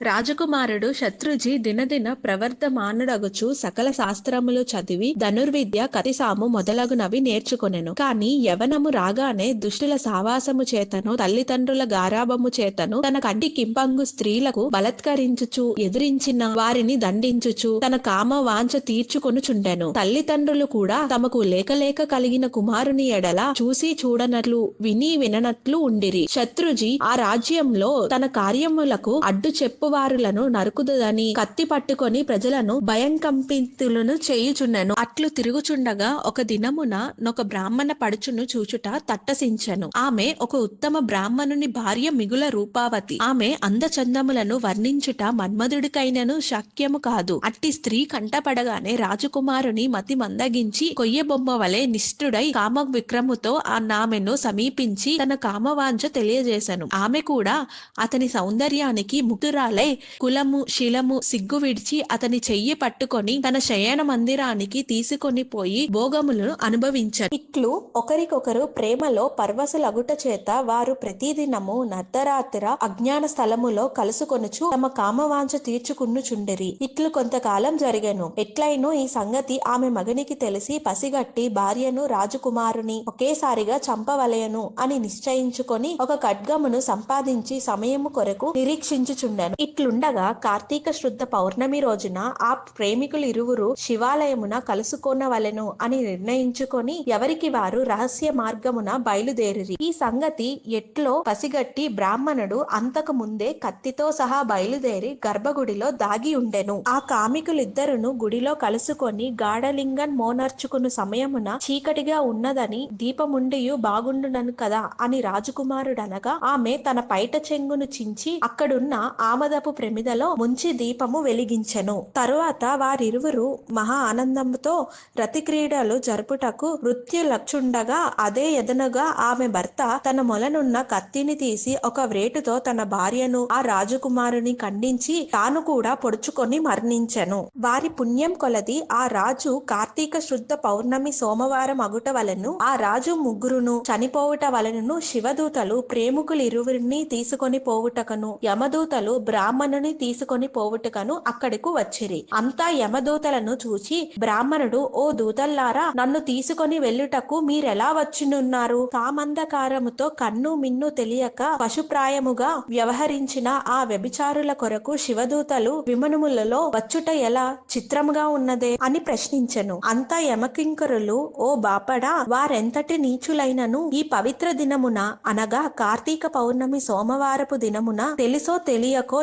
రాజకుమారుడు శత్రుజీ దినదిన ప్రవర్ధమానుడగుచు సకల శాస్త్రములు చదివి ధనుర్విద్య కతిసాము మొదలగునవి నేర్చుకొనెను. కాని యవనము రాగానే దుష్టుల సావాసము చేతను తల్లిదండ్రుల గారాభము చేతను తన కంటి కింపంగు స్త్రీలకు బలత్కరించుచు ఎదిరించిన వారిని దండించుచు తన కామ వాంఛ తీర్చుకొనుచుండెను. తల్లిదండ్రులు కూడా తమకు లేకలేక కలిగిన కుమారుని ఎడల చూసి చూడనట్లు విని విననట్లు ఉండిరి. శత్రుజీ ఆ రాజ్యంలో తన కార్యములకు అడ్డు తప్పువారులను నరుకుదని కత్తి పట్టుకొని ప్రజలను భయంకంపితులను చేయుచుండెను. అట్లు తిరుగుచుండగా ఒక దినమున నొక బ్రాహ్మణ పడుచును చూచుట తట్టసించెను. ఆమె ఒక ఉత్తమ బ్రాహ్మణుని భార్య మిగుల రూపావతి. ఆమె అందచందములను వర్ణించుట మన్మధుడికైనను శక్యము కాదు. అట్టి స్త్రీ కంటపడగానే రాజకుమారుని మతి మందగించి కొయ్య బొమ్మ వలె నిష్ఠుడై కామ విక్రముతో ఆ నామెను సమీపించి తన కామవాంఛ తెలియజేశాను ఆమె కూడా అతని సౌందర్యానికి ముగ్ధురాలై కులము శిలము సిగ్గు విడిచి అతని చెయ్యి పట్టుకొని తన శయన మందిరానికి తీసుకొని పోయి భోగములను అనుభవించారు ఇట్లు ఒకరికొకరు ప్రేమలో పర్వసులగుట చేత వారు ప్రతిదినము నర్ధరాత్ర అజ్ఞాన స్థలములో కలుసుకొనుచు తమ కామవాంఛ తీర్చుకున్నుచుండిరి. ఇట్లు కొంతకాలం జరిగెను. ఎట్లయినో ఈ సంగతి ఆమె మగనికి తెలిసి పసిగట్టి భార్యను రాజకుమారుని ఒకేసారిగా చంపవలయను అని నిశ్చయించుకొని ఒక ఖడ్గమును సంపాదించి సమయము కొరకు నిరీక్షించుచుండెను. ఇట్లుండగా కార్తీక శుద్ధ పౌర్ణమి రోజున ఆ ప్రేమికులు ఇరువురు శివాలయమున కలుసుకోనవలెను అని నిర్ణయించుకొని ఎవరికి వారు రహస్య మార్గమున బయలుదేరి ఈ సంగతి ఎట్లో పసిగట్టి బ్రాహ్మణుడు అంతకు ముందే కత్తితో సహా బయలుదేరి గర్భగుడిలో దాగి ఉండెను. ఆ కామికులిద్దరును గుడిలో కలుసుకొని గాఢలింగన్ మోనర్చుకును సమయమున చీకటిగా ఉన్నదని దీపముండియు బాగుండునను కదా అని రాజకుమారుడనగా ఆమె తన పైట చెంగును చించి అక్కడున్న ఆమద ఆమదపు ప్రమిదలో ముంచి దీపము వెలిగించెను తరువాత వారిరువురు మహా ఆనందంతో రతిక్రీడలు జరుపుటకు నృత్య లక్షుండగా అదే ఎదనగా ఆమె భర్త తన మొలనున్న కత్తిని తీసి ఒక వ్రేటుతో తన భార్యను ఆ రాజకుమారుని ఖండించి తాను కూడా పొడుచుకొని మరణించెను వారి పుణ్యం కొలది ఆ రాజు కార్తీక శుద్ధ పౌర్ణమి సోమవారం అగుట వలెను ఆ రాజు ముగ్గురును చనిపోవుట వలనను శివదూతలు ప్రేమికులు ఇరువురిని తీసుకొని పోవుటకను యమదూతలు బ్రాహ్మణుని తీసుకొని పోవుటకను అక్కడకు వచ్చిరి. అంతా యమదూతలను చూచి బ్రాహ్మణుడు ఓ దూతల్లారా నన్ను తీసుకొని వెళ్ళుటకు మీరెలా వచ్చినున్నారు? సామంధకారముతో కన్ను మిన్ను తెలియక పశుప్రాయముగా వ్యవహరించిన ఆ వ్యభిచారుల కొరకు శివదూతలు విమనుములలో వచ్చుట ఎలా చిత్రముగా ఉన్నదే? అని ప్రశ్నించెను. అంతా యమకింకరులు ఓ బాపడా వారెంతటి నీచులైనను ఈ పవిత్ర దినమున అనగా కార్తీక పౌర్ణమి సోమవారపు దినమున తెలుసో తెలియకో